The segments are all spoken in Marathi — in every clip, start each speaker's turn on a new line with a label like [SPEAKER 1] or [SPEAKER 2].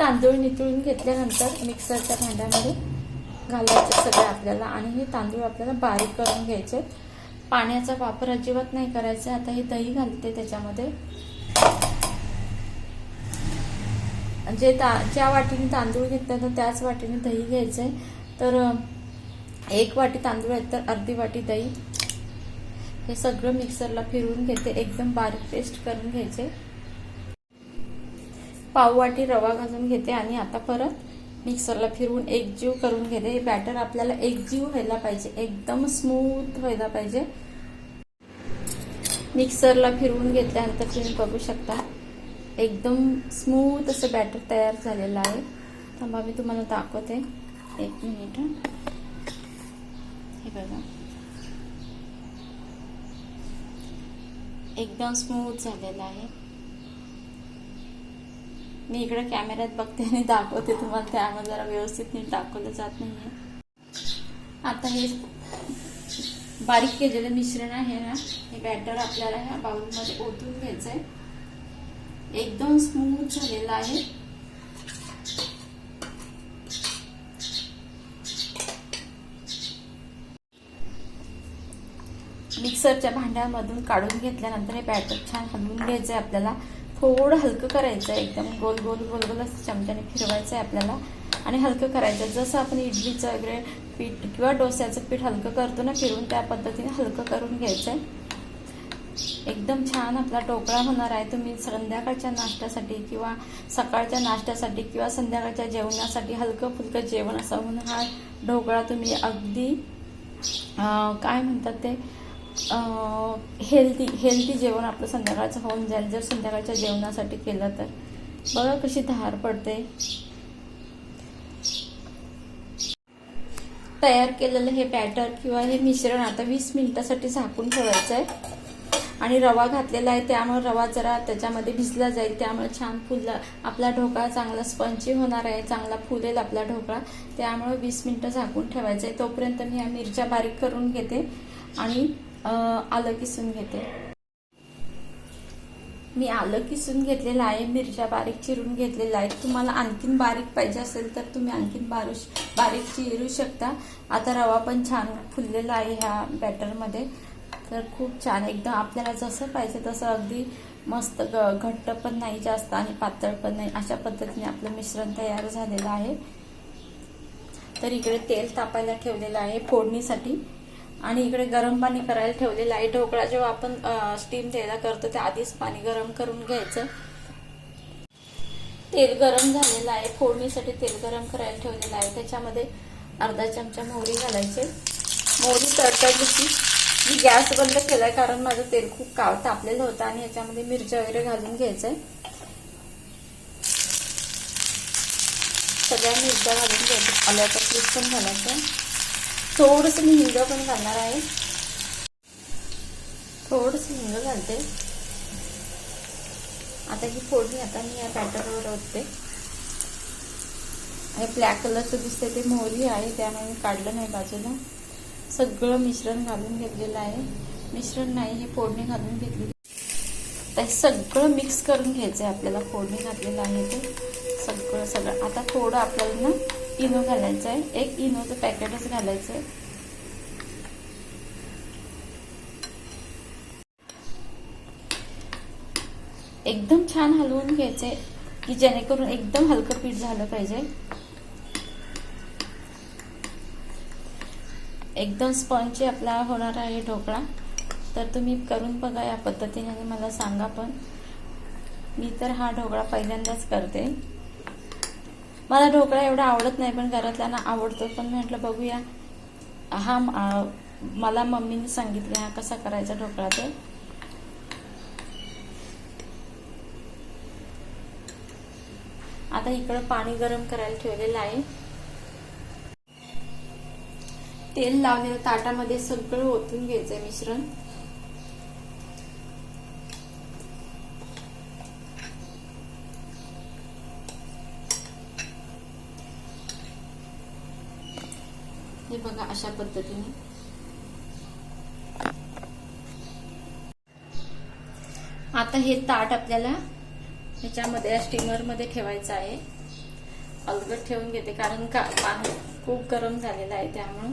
[SPEAKER 1] तांदूळ नितळून घेतल्यानंतर मिक्सरच्या भांड्यामध्ये घालायचे सगळे आपल्याला. आणि हे तांदूळ आपल्याला बारीक करून घ्यायचे. पाण्याचा वापर अजिबात नाही करायचा. आता हे दही घालते त्याच्यामध्ये. जे ता ज्या वाटीने तांदूळ घेतलं तर त्याच वाटीने दही घ्यायचंय. तर एक वाटी तांदूळ आहेत तर अर्धी वाटी दही. हे सगळं मिक्सरला फिरवून घेते. एकदम बारीक पेस्ट करून घ्यायचे. पाववाटी रवा घालून घेते आणि आता परत मिक्सरला फिरवून एकजीव करून घेते. हे बॅटर आपल्याला एकजीव व्हायला पाहिजे. एकदम स्मूथ व्हायला पाहिजे. मिक्सरला फिरवून घेतल्यानंतर तुम्ही बघू शकता एकदम स्मूथ असं बॅटर तयार झालेलं आहे. थांबा मी तुम्हाला दाखवते. एक मिनिट हे. बघा. एकदम स्मूथ झालेलं आहे. मी इकडे कॅमेऱ्यात बघते आणि दाखवते तुम्हाला त्यामध्ये जरा व्यवस्थित नीट दाखवलं जात नाहीये. आता हे बारीक केलेलं मिश्रण आहे ना हे बॅटर आपल्याला ह्या बाउलमध्ये ओतून घ्यायचंय. एकदम स्मूथ झालेलं आहे. मिक्सरच्या भांड्यामधून काढून घेतल्यानंतर हे बॅटर छान हलवून घ्यायचंय आपल्याला. थोडं हलकं करायचं आहे. एकदम गोल गोल गोल गोल असं चमच्याने फिरवायचं आहे आपल्याला. आणि हलकं करायचं आहे. जसं आपण इडलीचं वगैरे पीठ किंवा डोस्याचं पीठ हलकं करतो ना फिरून त्या पद्धतीने हलकं करून घ्यायचं आहे. एकदम छान आपला ढोकळा होणार आहे. तुम्ही संध्याकाळच्या नाश्त्यासाठी किंवा सकाळच्या नाश्त्यासाठी किंवा संध्याकाळच्या जेवणासाठी हलकं फुलकं जेवण असं म्हणून हा ढोकळा तुम्ही अगदी काय म्हणतात ते? हेल्दी हेल्दी जेवण आपलं संध्याकाळचं होऊन जाईल. जर संध्याकाळच्या जेवणासाठी केलं तर. बघा कशी धार पडते. तयार केलेलं हे बॅटर किंवा हे मिश्रण आता वीस मिनिटासाठी झाकून ठेवायचं आहे. आणि रवा घातलेला आहे त्यामुळे रवा जरा त्याच्यामध्ये भिजला जाईल. त्यामुळे छान फुलला आपला ढोकळा चांगला स्पंची होणार आहे चांगला फुलेल आपला ढोकळा. त्यामुळे वीस मिनिटं झाकून ठेवायचं आहे. तोपर्यंत मी ह्या मिरच्या बारीक करून घेते. आणि आलं किसून घेते. मी आलं किसून घेतलेलं आहे मिरच्या बारीक चिरून घेतलेल्या आहेत तुम्हाला आणखीन बारीक पाहिजे असेल तर तुम्ही आणखीन बारू बारीक चिरू शकता. आता रवा पण छान फुललेला आहे ह्या बॅटरमध्ये तर खूप छान एकदम आपल्याला जसं पाहिजे तसं अगदी मस्त ग- घट्ट पण नाही जास्त आणि पातळ पण नाही. अशा पद्धतीने आपलं मिश्रण तयार झालेलं आहे. तर इकडे तेल तापायला ठेवलेलं आहे फोडणीसाठी. आणि इकडे गरम पाणी करायला ठेवलेलं आहे ढोकळा जेव्हा आपण स्टीम द्यायला करतो त्या आधीच पाणी गरम करून घ्यायचं. तेल गरम झालेलं आहे. फोडणीसाठी तेल गरम करायला ठेवलेलं आहे. त्याच्यामध्ये अर्धा चमचा मोहरी घालायचे. मोहरी तडतडली की मी गॅस बंद केलाय कारण माझं तेल खूप काव तापलेलं होतं आणि याच्यामध्ये मिरच्या वगैरे घालून घ्यायचंय. सगळ्या मिरच्या घालून घ्यायचं आल्याचा पीठ पण घालायचं. थोडस मी हिंग पण घालणार आहे. थोडस हिंग घालते. आता ही फोडणी आता मी या बॅटरवर ओतते. आणि ब्लॅक कलरचं दिसते ते मोहरी आहे त्यामुळे मी काढलं नाही बाजूला. सगळं मिश्रण घालून घेतलेलं आहे. मिश्रण नाही ही फोडणी घालून घेतली. तर हे सगळं मिक्स करून घ्यायचं आहे आपल्याला. फोडणी घातलेलं आहे ते. सगळं सगळं. आता थोडं आपल्याला ना इनो घालायचं आहे एक इनोचं पॅकेटच घालायचं आहे एकदम छान हलवून घ्यायचे की जेणेकरून एकदम हलकं पीठ झालं पाहिजे. एकदम स्पंची आपला होणार आहे ढोकळा. तर तुम्ही करून बघा या पद्धतीने मला सांगा पण. मी तर हा ढोकळा पहिल्यांदाच करते. मला ढोकळा एवढा आवडत नाही पण घरातल्यांना आवडतो. पण म्हटलं बघूया. हा मला मम्मीने सांगितलं हा कसा करायचा ढोकळा ते? आता इकडं पाणी गरम करायला ठेवलेलं आहे. तेल लावलेलं ताटामध्ये सगळं ओतून घ्यायचंय मिश्रण. बघा अशा पद्धतीने. आता हे ताट आपल्याला ह्याच्यामध्ये स्टीमरमध्ये ठेवायचं आहे. अलगट ठेवून घेते कारण का पाणी खूप गरम झालेलं आहे त्यामुळं.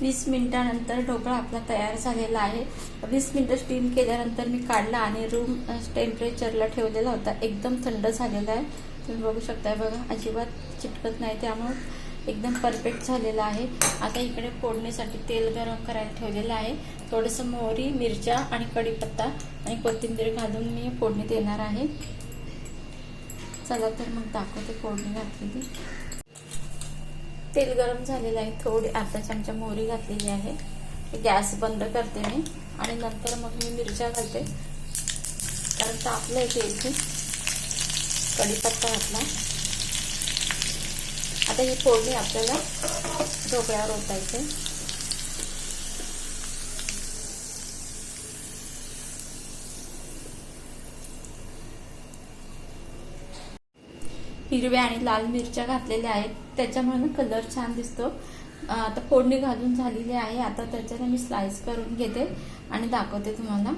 [SPEAKER 1] वीस मिनिटानंतर ढोकळा आपला तयार झालेला आहे. वीस मिनिटं स्टीम केल्यानंतर मी काढला आणि रूम टेम्परेचरला ठेवलेला होता. एकदम थंड झालेला आहे. तुम्ही बघू शकताय बघा अजिबात चिटकत नाही. त्यामुळं एकदम परफेक्ट झालेला आहे. आता इकडे फोडणीसाठी तेल गरम करायला ठेवलेलं आहे. थोडंसं मोहरी मिरच्या आणि कढीपत्ता आणि कोथिंबीर घालून मी फोडणी देणार आहे. चला तर मग दाखवते फोडणी घातलेली. तेल गरम झालेलं आहे. थोडी अर्धा चमचा मोहरी घातलेली आहे. गॅस बंद करते मी. आणि नंतर मग मी मिरच्या घालते. कारण तापलं आहे तेल कढीपत्ता घातला. आता ही फोडणी आपल्याला ढोकळ्यावर ओतायचे हिरव्या आणि लाल मिरच्या घातलेल्या आहेत. त्याच्यामुळे कलर छान दिसतो. आता फोडणी घालून झालेली आहे. आता त्याच्याने मी स्लाइस करून घेते आणि दाखवते तुम्हाला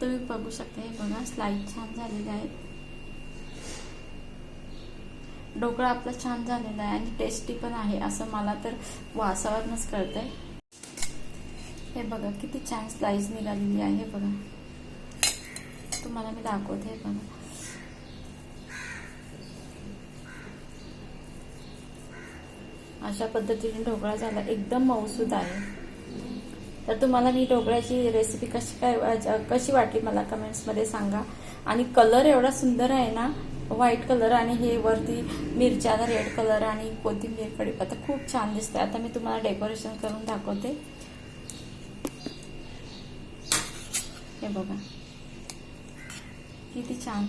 [SPEAKER 1] तुम्ही बघू शकता. हे बघा स्लाईड छान झालेले आहेत ढोकळा आपला छान झालेला आहे आणि टेस्टी पण आहे असं मला तर वासावरनच कळतंय. हे बघा किती छान स्लाईज निघालेली आहे. बघा. तुम्हाला मी दाखवते हे बघा. अशा पद्धतीने ढोकळा झाला. एकदम मऊसूद आहे. तर तुम्हाला मी ढोकळ्याची रेसिपी कशी काय कशी वाटली मला कमेंट्समध्ये सांगा. आणि कलर एवढा सुंदर आहे ना व्हाईट कलर आणि हे वरती मिरच्या रेड कलर आणि कोथिंबीर कढीपत्ता खूप छान दिसते आता मी तुम्हाला डेकोरेशन करून दाखवते. हे बघा. किती छान.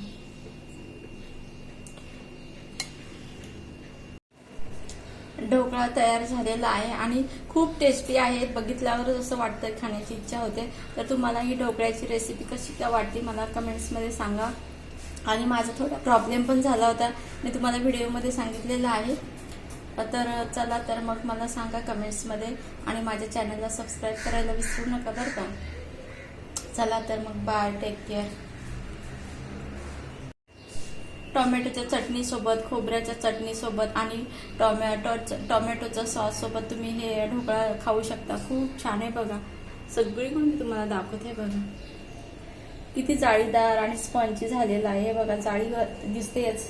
[SPEAKER 1] ढोकळा तयार झालेला आहे आणि खूप टेस्टी आहे बघितल्यावर असं वाटतं खाण्याची इच्छा होते. तर तुम्हाला ही ढोकळ्याची रेसिपी कशी काय वाटली मला कमेंट्समध्ये सांगा. आणि माझा थोडा प्रॉब्लेम पण झाला होता. मी तुम्हाला व्हिडिओमध्ये सांगितलेला आहे. तर चला तर मग मला सांगा कमेंट्समध्ये आणि माझ्या चॅनलला सबस्क्राईब करायला विसरू नका बरं का. चला तर मग बाय टेक केअर टोमॅटोच्या चटणीसोबत खोबऱ्याच्या चटणीसोबत आणि टोमॅटो टोमॅटोच्या सॉससोबत तुम्ही हे ढोकळा खाऊ शकता. खूप छान आहे बघा. सगळीकडून मी तुम्हाला दाखवते बघा. किती जाळीदार आणि स्पंची झालेला आहे हे बघा. जाळी दिसतेच.